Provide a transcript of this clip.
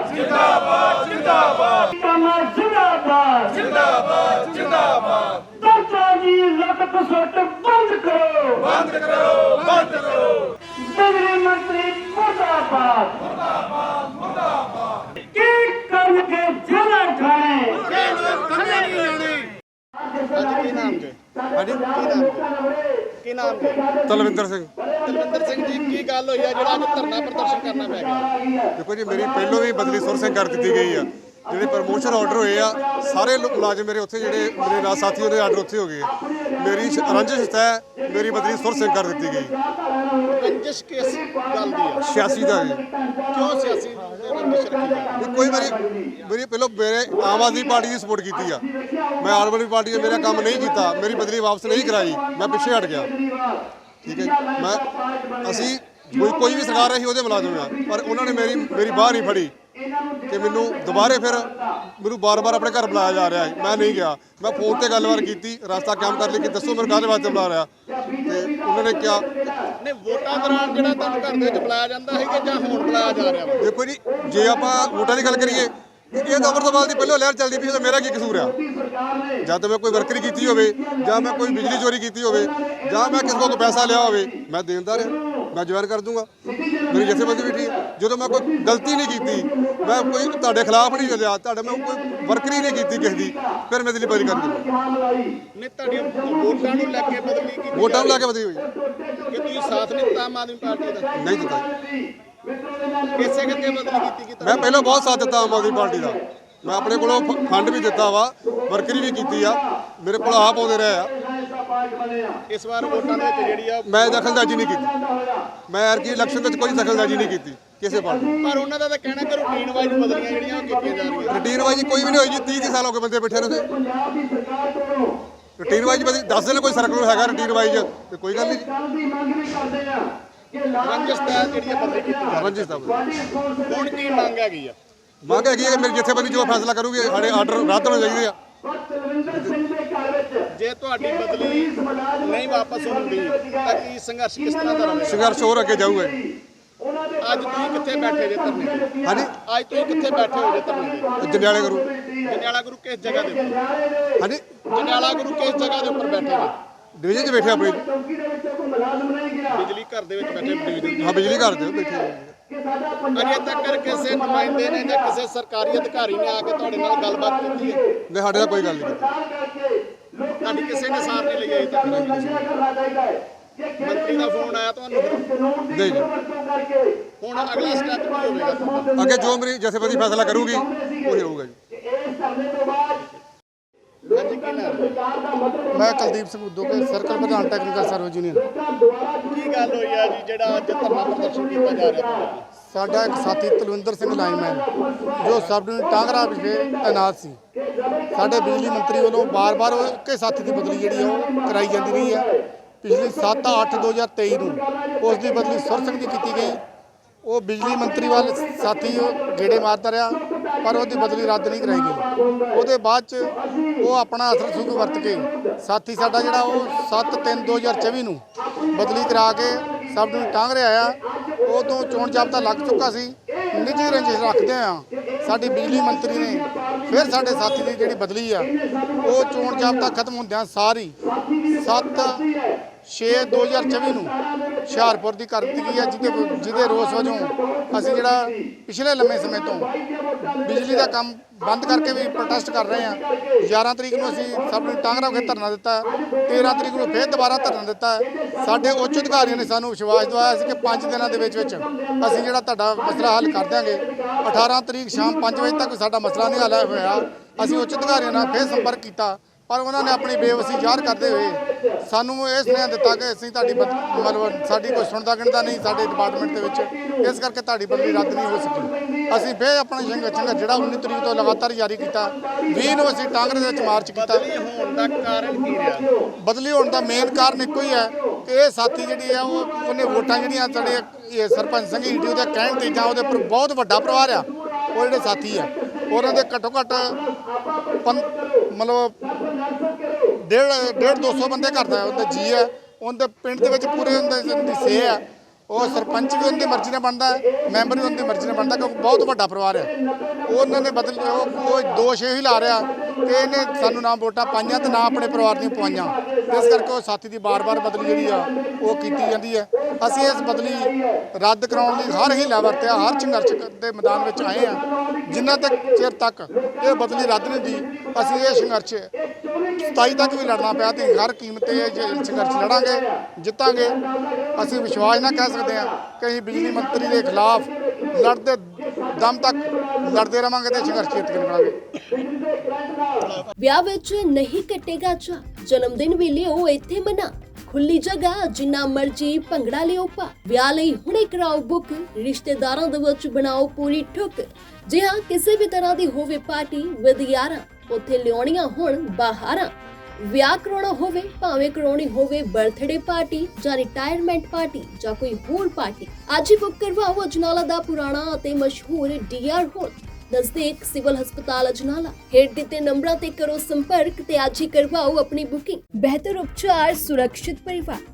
ਜਿੰਦਾਬਾਦ ਜਿੰਦਾਬਾਦ ਜਿੰਦਾਬਾਦ। ਕਮਾ ਜਿੰਦਾਬਾਦ। ਜਿੰਦਾਬਾਦ ਜਿੰਦਾਬਾਦ। ਦਰਜਾ ਜੀ ਲਟਕ ਸੁੱਟ ਬੰਦ ਕਰੋ। ਬੰਦ ਕਰੋ ਬੰਦ ਕਰੋ। ਬਿਜਲੀ ਮੰਤਰੀ ਮੁਰਦਾਬਾਦ। ਮੁਰਦਾਬਾਦ ਮੁਰਦਾਬਾਦ। ਕੀ ਕਰਨਗੇ ਜ਼ਿਲ੍ਹਾ ਠਾਣੇ ਕੀ ਨਾਮ ਜੀ ਕੀ ਨਾਮ ਜੀ ਤਲਵਿੰਦਰ ਸਿੰਘ। ਤਲਵਿੰਦਰ ਸਿੰਘ ਜੀ ਕੀ ਗੱਲ ਹੋਈ ਆ? ਜਿਹੜਾ ਅੱਜ ਧਰਨਾ ਪ੍ਰਦਰਸ਼ਨ ਕਰਨਾ ਪੈ ਗਿਆ। ਦੇਖੋ ਜੀ ਮੇਰੀ ਪਹਿਲੋਂ ਵੀ ਬਦਲੀ ਸੁਰ ਸਿੰਘ ਕਰ ਦਿੱਤੀ ਗਈ ਆ। ਜਿਹੜੇ ਪ੍ਰਮੋਸ਼ਨ ਆਰਡਰ ਹੋਏ ਆ ਸਾਰੇ ਮੁਲਾਜ਼ਮ ਮੇਰੇ ਉੱਥੇ ਜਿਹੜੇ ਮੇਰੇ ਨਾਲ ਸਾਥੀ ਉਹਦੇ ਆਰਡਰ ਉੱਥੇ ਹੋ ਗਏ। ਮੇਰੀ ਰੰਜਿਸ਼ ਹੈ ਮੇਰੀ ਬਦਲੀ ਸੁਰ ਸਿੰਘ ਕਰ ਦਿੱਤੀ ਗਈ। ਰੰਜਿਸ਼ ਕਿਸ ਗੱਲ ਦੀ ਆ? 86 ਦਾ ਜੀ। ਕਿਉਂ ਸਿਆਸੀ ਰੰਜਿਸ਼ ਰੱਖੀ ਕੋਈ ਮੇਰੀ ਮੇਰੀ ਪਹਿਲੋਂ ਮੇਰੇ ਆਮ ਆਦਮੀ ਪਾਰਟੀ ਦੀ ਸਪੋਰਟ ਕੀਤੀ ਆ। ਮੈਂ ਆਮ ਆਦਮੀ ਪਾਰਟੀ ਨੇ ਮੇਰਾ ਕੰਮ ਨਹੀਂ ਕੀਤਾ ਮੇਰੀ ਬਦਲੀ ਵਾਪਸ ਨਹੀਂ ਕਰਾਈ ਮੈਂ ਪਿੱਛੇ ਹਟ ਗਿਆ। ਠੀਕ ਹੈ। ਮੈਂ ਅਸੀਂ ਕੋਈ ਕੋਈ ਵੀ ਸਰਕਾਰ ਰਹੀ ਉਹਦੇ ਮੁਲਾਜ਼ਮ ਆ। ਪਰ ਉਹਨਾਂ ਨੇ ਮੇਰੀ ਮੇਰੀ ਬਾਹ ਨਹੀਂ ਫੜੀ। ਕਿ ਮੈਨੂੰ ਦੁਬਾਰੇ ਫਿਰ ਮੈਨੂੰ ਬਾਰ-ਬਾਰ ਆਪਣੇ ਘਰ ਬੁਲਾਇਆ ਜਾ ਰਿਹਾ ਹੈ ਮੈਂ ਨਹੀਂ ਗਿਆ। ਮੈਂ ਫੋਨ ਤੇ ਗੱਲਬਾਤ ਕੀਤੀ ਰਸਤਾ ਕੰਮ ਕਰ ਲਈ ਕਿ ਦੱਸੋ ਮੇਰੇ ਕਾਹਦੇ ਵਾਸਤੇ ਬੁਲਾ ਰਿਹਾ। ਤੇ ਉਹਨਾਂ ਨੇ ਕਿਹਾ ਨੇ ਵੋਟਾਂ ਦੌਰਾਨ ਜਿਹੜਾ ਤੁਹਾਨੂੰ ਘਰ ਦੇ ਵਿੱਚ ਬੁਲਾਇਆ ਜਾਂਦਾ ਸੀ ਕਿ ਜਾਂ ਹੁਣ ਬੁਲਾਇਆ ਜਾ ਰਿਹਾ ਦੇਖੋ ਜੀ ਜੇ ਆਪਾਂ ਵੋਟਾਂ ਦੀ ਗੱਲ ਕਰੀਏ ਇਹ ਤਾਂ ਅਮਰਤਪਾਲ ਦੀ ਪਹਿਲਾਂ ਲਹਿਰ ਚੱਲਦੀ ਪਈ ਤਾਂ ਮੇਰਾ ਕੀ ਕਸੂਰ ਆ? ਜਾਂ ਤਾਂ ਮੈਂ ਕੋਈ ਵਰਕਰੀ ਕੀਤੀ ਹੋਵੇ ਜਾਂ ਮੈਂ ਕੋਈ ਬਿਜਲੀ ਚੋਰੀ ਕੀਤੀ ਹੋਵੇ ਜਾਂ ਮੈਂ ਕਿਸੇ ਕੋਲ ਪੈਸਾ ਲਿਆ ਹੋਵੇ ਮੈਂ ਦੇਣਦਾਰ ਹਾਂ ਮੈਂ ਜਵਾਨ ਕਰ ਦੂੰਗਾ। ਮੇਰੀ ਜਥੇਬੰਦੀ ਵੀ ਠੀਕ। ਜਦੋਂ ਮੈਂ ਕੋਈ ਗਲਤੀ ਨਹੀਂ ਕੀਤੀ ਮੈਂ ਕੋਈ ਤੁਹਾਡੇ ਖਿਲਾਫ ਨਹੀਂ ਚੱਲਿਆ ਤੁਹਾਡੇ ਮੈਂ ਕੋਈ ਵਰਕਰੀ ਨਹੀਂ ਕੀਤੀ ਕਿਸੇ ਦੀ ਫਿਰ ਮੈਂ ਦਿਲੀ ਬਦਲੀ ਕਰ ਦੂੰਗਾ। ਨੇ ਤੁਹਾਡੀਆਂ ਵੋਟਾਂ ਨੂੰ ਲੈ ਕੇ ਬਦਲੀ ਕੀਤੀ ਵੋਟਾਂ ਨੂੰ ਲਾ ਕੇ ਬਦਲੀ ਹੋਈ। ਕਿ ਤੁਸੀਂ ਸਾਥ ਨਹੀਂ ਦਿੱਤਾ ਆਮ ਆਦਮੀ ਪਾਰਟੀ ਦਾ? ਨਹੀਂ ਦਿੱਤਾ ਇਸੇ ਕਰਕੇ ਬਦਲੀ ਕੀਤੀ ਮੈਂ ਪਹਿਲਾਂ ਬਹੁਤ ਸਾਥ ਦਿੱਤਾ ਆਮ ਆਦਮੀ ਪਾਰਟੀ ਦਾ। ਮੈਂ ਆਪਣੇ ਕੋਲੋਂ ਫੰਡ ਵੀ ਦਿੱਤਾ ਵਾ। ਵਰਕਰੀ ਵੀ ਕੀਤੀ ਆ। ਮੇਰੇ ਕੋਲ ਆਪ ਆਉਂਦੇ ਰਹੇ ਆ। ਇਸ ਵਾਰ ਵੋਟਾਂ ਦੇ ਵਿੱਚ ਜਿਹੜੀ ਆ ਮੈਂ ਦਖਲਅੰਦਾਜ਼ੀ ਨਹੀਂ ਕੀਤੀ। ਮੈਂ ਐਰਕੀ ਇਲੈਕਸ਼ਨ ਵਿੱਚ ਕੋਈ ਦਖਲਅੰਦਾਜ਼ੀ ਨਹੀਂ ਕੀਤੀ ਕਿਸੇ ਪਾਰਟੀ ਪਰ ਉਹਨਾਂ ਦਾ ਤਾਂ ਕਹਿਣਾ ਕਿ ਰੂਟੀਨ ਵਾਈਜ਼ ਬਦਲੀਆਂ ਜਿਹੜੀਆਂ ਉਹ ਕੀਤੀਆਂ ਜਾ ਰਹੀਆਂ। ਰੂਟੀਨ ਵਾਈਜ਼ ਕੋਈ ਵੀ ਨਹੀਂ ਹੋਈ ਜੀ 30 30 ਸਾਲ ਹੋ ਗਏ ਬੰਦੇ ਬੈਠੇ ਨੇ। ਰੂਟੀਨ ਵਾਈਜ਼ ਬਦੀ ਦੱਸ ਦੇਣ ਕੋਈ ਸਰਕਲ ਹੈਗਾ ਰੂਟੀਨ ਵਾਈਜ਼ ਤੇ ਕੋਈ ਗੱਲ ਨਹੀਂ। ਜੀ ਰੰਜਿਸ਼ ਦਾ ਜਿਹੜੀ ਆ ਬਦਲੀ ਕੀਤੀ ਜਾ ਰੰਜਿਸ਼ ਦਾ ਰਹੀ ਹੁਣ ਕੀ ਮੰਗ ਹੈਗੀ ਆ? ਮੰਗ ਹੈਗੀ ਹੈ ਕਿ ਮੇਰੀ ਜਥੇਬੰਦੀ ਜੋ ਫੈਸਲਾ ਕਰੂਗੀ ਸਾਡੇ ਆਰਡਰ ਰੱਦ ਹੋਣੇ ਚਾਹੀਦੇ ਆ। ਜੇ ਤੁਹਾਡੀ ਬਦਲੀ ਨਹੀਂ ਵਾਪਸ ਹੁੰਦੀ ਤਾਂ ਕੀ ਸੰਘਰਸ਼ ਕਿਸ ਤਰ੍ਹਾਂ ਦਾ ਰਹੇਗਾ? ਸੰਘਰਸ਼ ਹੋਰ ਅੱਗੇ ਜਾਊਗਾ ਜੀ। ਅੱਜ ਤੁਸੀਂ ਕਿੱਥੇ ਬੈਠੇ ਜੇ ਧਰਨੇ ਹਾਂਜੀ। ਅੱਜ ਤੁਸੀਂ ਕਿੱਥੇ ਬੈਠੇ ਹੋ ਜੇ ਧਰਨੇ ਜੰਡਿਆਲੇ ਕਰੂ ਜੰਡਿਆਲਾ ਗੁਰੂ ਕਿਸ ਜਗ੍ਹਾ ਦੇ ਉੱਪਰ? ਹਾਂਜੀ। ਜੰਡਿਆਲਾ ਗੁਰੂ ਕਿਸ ਜਗ੍ਹਾ ਦੇ ਉੱਪਰ ਬੈਠੇ ਨੇ ਡਿਵੀਜ਼ਨ 'ਚ ਬੈਠੇ ਆਪਣੀ। ਬਿਜਲੀ ਘਰ ਦੇ ਵਿੱਚ ਬੈਠੇ ਡਿਵੀਜ਼ਨ ਹਾਂ ਬਿਜਲੀ ਘਰ ਦੇ ਬੈਠੇ। ਅਜੇ ਤੱਕ ਕਿਸੇ ਨੁਮਾਇੰਦੇ ਨੇ ਜਾਂ ਕਿਸੇ ਸਰਕਾਰੀ ਅਧਿਕਾਰੀ ਨੇ ਆ ਕੇ ਤੁਹਾਡੇ ਨਾਲ ਗੱਲਬਾਤ ਕੀਤੀ ਹੈ। ਨਹੀਂ ਸਾਡੇ ਨਾਲ ਕੋਈ ਗੱਲ ਨਹੀਂ। ਕੀਤੀ ਤੁਹਾਡੀ ਕਿਸੇ ਨੇ ਸਾਰ ਨਹੀਂ ਲਈ ਅਜੇ ਤੱਕ ਮੰਤਰੀ ਦਾ ਫੋਨ ਆਇਆ ਤੁਹਾਨੂੰ। ਫਿਰ? ਨਹੀਂ। ਜੀ ਹੁਣ ਅਗਲਾ ਸਟੈਪ ਕੀ ਹੋਵੇਗਾ? ਅੱਗੇ ਜੋ ਮੇਰੀ ਜਥੇਬੰਦੀ ਫੈਸਲਾ ਕਰੂਗੀ ਉਹੀ ਹੋਊਗਾ ਜੀ। ਹਾਂਜੀ ਕੀ ਨਾਮ ਹੈ? ਮੈਂ ਕੁਲਦੀਪ ਸਿੰਘ ਉਦੋਂ ਕੇ ਸਰਕਲ ਪ੍ਰਧਾਨ ਟੈਕਨੀਕਲ ਸਰਵਿਸ ਯੂਨੀਅਨ ਕੀ ਗੱਲ ਹੋਈ ਆ ਜੀ ਜਿਹੜਾ ਅੱਜ ਧਰਨਾ ਪ੍ਰਦਰਸ਼ਨ ਕੀਤਾ ਜਾ ਰਿਹਾ ਸਾਡਾ ਇੱਕ ਸਾਥੀ ਤਲਵਿੰਦਰ ਸਿੰਘ ਲਾਈਨਮੈਨ ਜੋ ਸਬ ਡਿਵੀਜ਼ਨ ਟਾਂਗਰਾ ਵਿਖੇ ਤੈਨਾਤ ਸੀ। ਸਾਡੇ ਬਿਜਲੀ ਮੰਤਰੀ ਵੱਲੋਂ ਬਾਰ-ਬਾਰ ਉਹ ਇੱਕੇ ਸਾਥੀ ਦੀ ਬਦਲੀ ਜਿਹੜੀ ਆ ਉਹ ਕਰਾਈ ਜਾਂਦੀ ਰਹੀ ਹੈ ਪਿਛਲੀ 7-8-2023 ਨੂੰ ਉਸ ਦੀ ਬਦਲੀ ਸੁਰ ਸਿੰਘ ਦੀ ਕੀਤੀ ਗਈ। ਉਹ ਬਿਜਲੀ ਮੰਤਰੀ ਵੱਲ ਸਾਥੀ ਉਹ ਗੇੜੇ ਮਾਰਦਾ ਰਿਹਾ। ਪਰ ਉਹਦੀ ਬਦਲੀ ਰੱਦ ਨਹੀਂ ਕਰਾਏਗੀ ਉਹਦੇ ਬਾਅਦ ਚ ਉਹ ਆਪਣਾ ਅਸਰ ਸੁਖ ਵਰਤ ਕੇ ਸਾਥੀ ਸਾਡਾ ਜਿਹੜਾ ਉਹ 7-3-2024 ਨੂੰ ਬਦਲੀ ਕਰਾ ਕੇ ਸਭ ਨੂੰ ਟਾਂਗ ਰਿਹਾ ਆ। ਉਹ ਤੋਂ ਚੋਣ ਜਾਬਤਾ ਲੱਗ ਚੁੱਕਾ ਸੀ। ਨਿੱਜੀ ਰੰਜਿਸ਼ ਰੱਖਦੇ ਆ। ਸਾਡੀ ਬਿਜਲੀ ਮੰਤਰੀ ਨੇ ਫਿਰ ਸਾਡੇ ਸਾਥੀ ਦੀ ਜਿਹੜੀ ਬਦਲੀ ਆ, ਉਹ ਚੋਣ ਜਾਬਤਾ ਖਤਮ ਹੁੰਦਿਆਂ ਸਾਰੀ 7 6 2024 ਨੂੰ ਹੁਸ਼ਿਆਰਪੁਰ ਦੀ ਕਰ ਦਿੱਤੀ ਗਈ ਹੈ ਜਿਹਦੇ ਜਿਹਦੇ ਰੋਸ ਵਜੋਂ ਅਸੀਂ ਜਿਹੜਾ ਪਿਛਲੇ ਲੰਮੇ ਸਮੇਂ ਤੋਂ ਬਿਜਲੀ ਦਾ ਕੰਮ ਬੰਦ ਕਰਕੇ ਵੀ ਪ੍ਰੋਟੈਸਟ ਕਰ ਰਹੇ ਹਾਂ। 11 ਤਰੀਕ ਨੂੰ ਅਸੀਂ ਸਭ ਨੂੰ ਟਾਂਗਰਾ ਕੇ ਧਰਨਾ ਦਿੱਤਾ 13 ਤਰੀਕ ਨੂੰ ਫਿਰ ਦੁਬਾਰਾ ਧਰਨਾ ਦਿੱਤਾ। ਸਾਡੇ ਉੱਚ ਅਧਿਕਾਰੀਆਂ ਨੇ ਸਾਨੂੰ ਵਿਸ਼ਵਾਸ ਦਿਵਾਇਆ ਸੀ ਕਿ 5 ਦਿਨਾਂ ਦੇ ਵਿੱਚ ਵਿੱਚ ਅਸੀਂ ਜਿਹੜਾ ਤੁਹਾਡਾ ਮਸਲਾ ਹੱਲ ਕਰ ਦਿਆਂਗੇ। 18 ਤਰੀਕ ਸ਼ਾਮ 5 ਵਜੇ ਤੱਕ ਸਾਡਾ ਮਸਲਾ ਨਹੀਂ ਹੱਲ ਹੋਇਆ। ਅਸੀਂ ਉੱਚ ਅਧਿਕਾਰੀਆਂ ਨਾਲ ਫਿਰ ਸੰਪਰਕ ਕੀਤਾ। ਪਰ ਉਹਨਾਂ ਨੇ ਆਪਣੀ ਬੇਵਸੀ ਜ਼ਾਹਰ ਕਰਦੇ ਹੋਏ ਸਾਨੂੰ ਇਹ ਸੁਨੇਹਾ ਦਿੱਤਾ ਕਿ ਅਸੀਂ ਤੁਹਾਡੀ ਮਤਲਬ ਸਾਡੀ ਕੋਈ ਸੁਣਦਾ ਗਿਣਦਾ ਨਹੀਂ ਸਾਡੇ ਡਿਪਾਰਟਮੈਂਟ ਦੇ ਵਿੱਚ। ਇਸ ਕਰਕੇ ਤੁਹਾਡੀ ਬਦਲੀ ਰੱਦ ਨਹੀਂ ਹੋ ਸਕੀ। ਅਸੀਂ ਫਿਰ ਆਪਣਾ ਸੰਘਰਸ਼ ਸੰਘਰਸ਼ ਜਿਹੜਾ 19 ਤਰੀਕ ਤੋਂ ਲਗਾਤਾਰ ਜਾਰੀ ਕੀਤਾ 20 ਨੂੰ ਅਸੀਂ ਟਾਂਗਰੇ ਦੇ ਵਿੱਚ ਮਾਰਚ ਕੀਤਾ। ਬਦਲੀ ਹੋਣ ਦਾ ਕਾਰਨ ਕੀ ਰਿਹਾ? ਬਦਲੀ ਹੋਣ ਦਾ ਮੇਨ ਕਾਰਨ ਇੱਕੋ ਹੀ ਹੈ ਕਿ ਇਹ ਸਾਥੀ ਜਿਹੜੀ ਆ ਉਹ ਉਹਨੇ ਵੋਟਾਂ ਜਿਹੜੀਆਂ ਸਾਡੇ ਇਹ ਸਰਪੰਚ ਸਿੰਘ ਈਡੀ ਉਹਦੇ ਕਹਿਣ ਤੇ ਜਾਂ ਉਹਦੇ ਉੱਪਰ ਬਹੁਤ ਵੱਡਾ ਪਰਿਵਾਰ ਆ ਉਹ ਜਿਹੜੇ ਸਾਥੀ ਆ। ਉਹਨਾਂ ਦੇ ਘੱਟੋ ਘੱਟ ਪੰ- ਮਤਲਬ ਡੇਢ ਡੇਢ 200 ਬੰਦੇ ਕਰਦਾ ਉਹਦੇ ਜੀ ਹੈ। ਉਹਦੇ ਪਿੰਡ ਦੇ ਵਿੱਚ ਪੂਰੇ ਉਹਦੇ ਦੀ ਸੇ ਹੈ। ਉਹ ਸਰਪੰਚ ਵੀ ਉਹਦੀ ਮਰਜ਼ੀ ਨਾਲ ਬਣਦਾ, ਮੈਂਬਰ ਵੀ ਉਹਦੀ ਮਰਜ਼ੀ ਨਾਲ ਬਣਦਾ, ਕਿਉਂਕਿ ਬਹੁਤ ਵੱਡਾ ਪਰਿਵਾਰ ਹੈ। ਉਹਨਾਂ ਨੇ ਬਦਲ, ਉਹ ਉਹ ਦੋਸ਼ ਹੀ ਲਾ ਰਿਹਾ ਕਿ ਇਹਨੇ ਸਾਨੂੰ ਨਾ ਵੋਟਾਂ ਪਾਈਆਂ ਤੇ ਨਾ ਆਪਣੇ ਪਰਿਵਾਰ ਦੀਆਂ ਪਵਾਈਆਂ। ਇਸ ਕਰਕੇ ਉਹ ਸਾਥੀ ਦੀ ਬਾਰ-ਬਾਰ ਬਦਲੀ ਜਿਹੜੀ ਆ, ਉਹ ਕੀਤੀ ਜਾਂਦੀ ਹੈ। ਅਸੀਂ ਇਸ ਬਦਲੀ ਰੱਦ ਕਰਾਉਣ ਲਈ ਹਰ ਹੀਲਾ ਵਰਤਿਆ, ਹਰ ਸੰਘਰਸ਼ ਦੇ ਮੈਦਾਨ ਵਿੱਚ ਆਏ ਆ ਜਿੰਨਾ ਤੱਕ ਚਿਰ ਤੱਕ ਇਹ ਬਦਲੀ ਰੱਦ ਨਹੀਂ ਦੀ ਅਸੀਂ ਇਹ ਸੰਘਰਸ਼ 27 ਤੱਕ ਵੀ ਲੜਨਾ ਪਿਆ ਤੇ ਹਰ ਕੀਮਤ ਤੇ ਇਹ ਸੰਘਰਸ਼ ਲੜਾਂਗੇ, ਜਿੱਤਾਂਗੇ, ਅਸੀਂ ਵਿਸ਼ਵਾਸ ਨਾਲ ਕਹਿ ਸਕਦੇ ਹਾਂ ਕਿ ਅਸੀਂ ਬਿਜਲੀ ਮੰਤਰੀ ਦੇ ਖਿਲਾਫ ਲੜਦੇ, ਦਮ ਤੱਕ ਲੜਦੇ ਰਵਾਂਗੇ ਤੇ ਸੰਘਰਸ਼ ਜਿੱਤ ਕੇ ਨਿਕਲਾਂਗੇ। ਵਿਆਹ ਵਿੱਚ ਨਹੀਂ ਕੱਟੇਗਾ ਚਾ ਜਨਮ ਦਿਨ ਵੀ ਲਿਓ ਇੱਥੇ ਮਨਾ। ਖੁੱਲੀ ਜਗ੍ਹਾ, ਜਿੰਨਾ ਮਰਜ਼ੀ ਭੰਗੜਾ ਲਿਓ ਪਾ। ਵਿਆਹ ਲਈ ਹੁਣੇ ਕਰਾਓ ਬੁੱਕ, ਰਿਸ਼ਤੇਦਾਰਾਂ ਦੇ ਵਿੱਚ ਬਣਾਓ ਪੂਰੀ ਠੁੱਕ। ਜੇ ਹਾਂ ਕਿਸੇ ਵੀ ਤਰ੍ਹਾਂ ਦੀ ਹੋਵੇ ਪਾਰਟੀ ਵਿਦ ਯਾਰਾਂ ਉੱਥੇ ਲਿਆਉਣੀਆਂ ਹੁਣ ਬਾਹਰਾਂ। ਵਿਆਹ ਕਰਾਉਣਾ ਹੋਵੇ, ਭਾਵੇਂ ਕਰਾਉਣੀ ਹੋਵੇ ਬਰਥਡੇ ਪਾਰਟੀ ਜਾਂ ਰਿਟਾਇਰਮੈਂਟ ਪਾਰਟੀ ਜਾਂ ਕੋਈ ਹੋਰ ਪਾਰਟੀ। ਅੱਜ ਹੀ ਬੁੱਕ ਕਰਵਾਓ ਅਜਨਾਲਾ ਦਾ ਪੁਰਾਣਾ ਅਤੇ ਮਸ਼ਹੂਰ ਡੀਆਰ ਹੋਲ ਨਜ਼ਦੀਕ ਸਿਵਲ ਹਸਪਤਾਲ ਅਜਨਾਲਾ। ਹੇਠ ਦਿੱਤੇ ਨੰਬਰਾਂ ਤੇ ਕਰੋ ਸੰਪਰਕ ਤੇ ਅੱਜ ਹੀ ਕਰਵਾਓ ਆਪਣੀ ਬੁਕਿੰਗ ਬਿਹਤਰ ਉਪਚਾਰ, ਸੁਰੱਖਿਅਤ ਪਰਿਵਾਰ।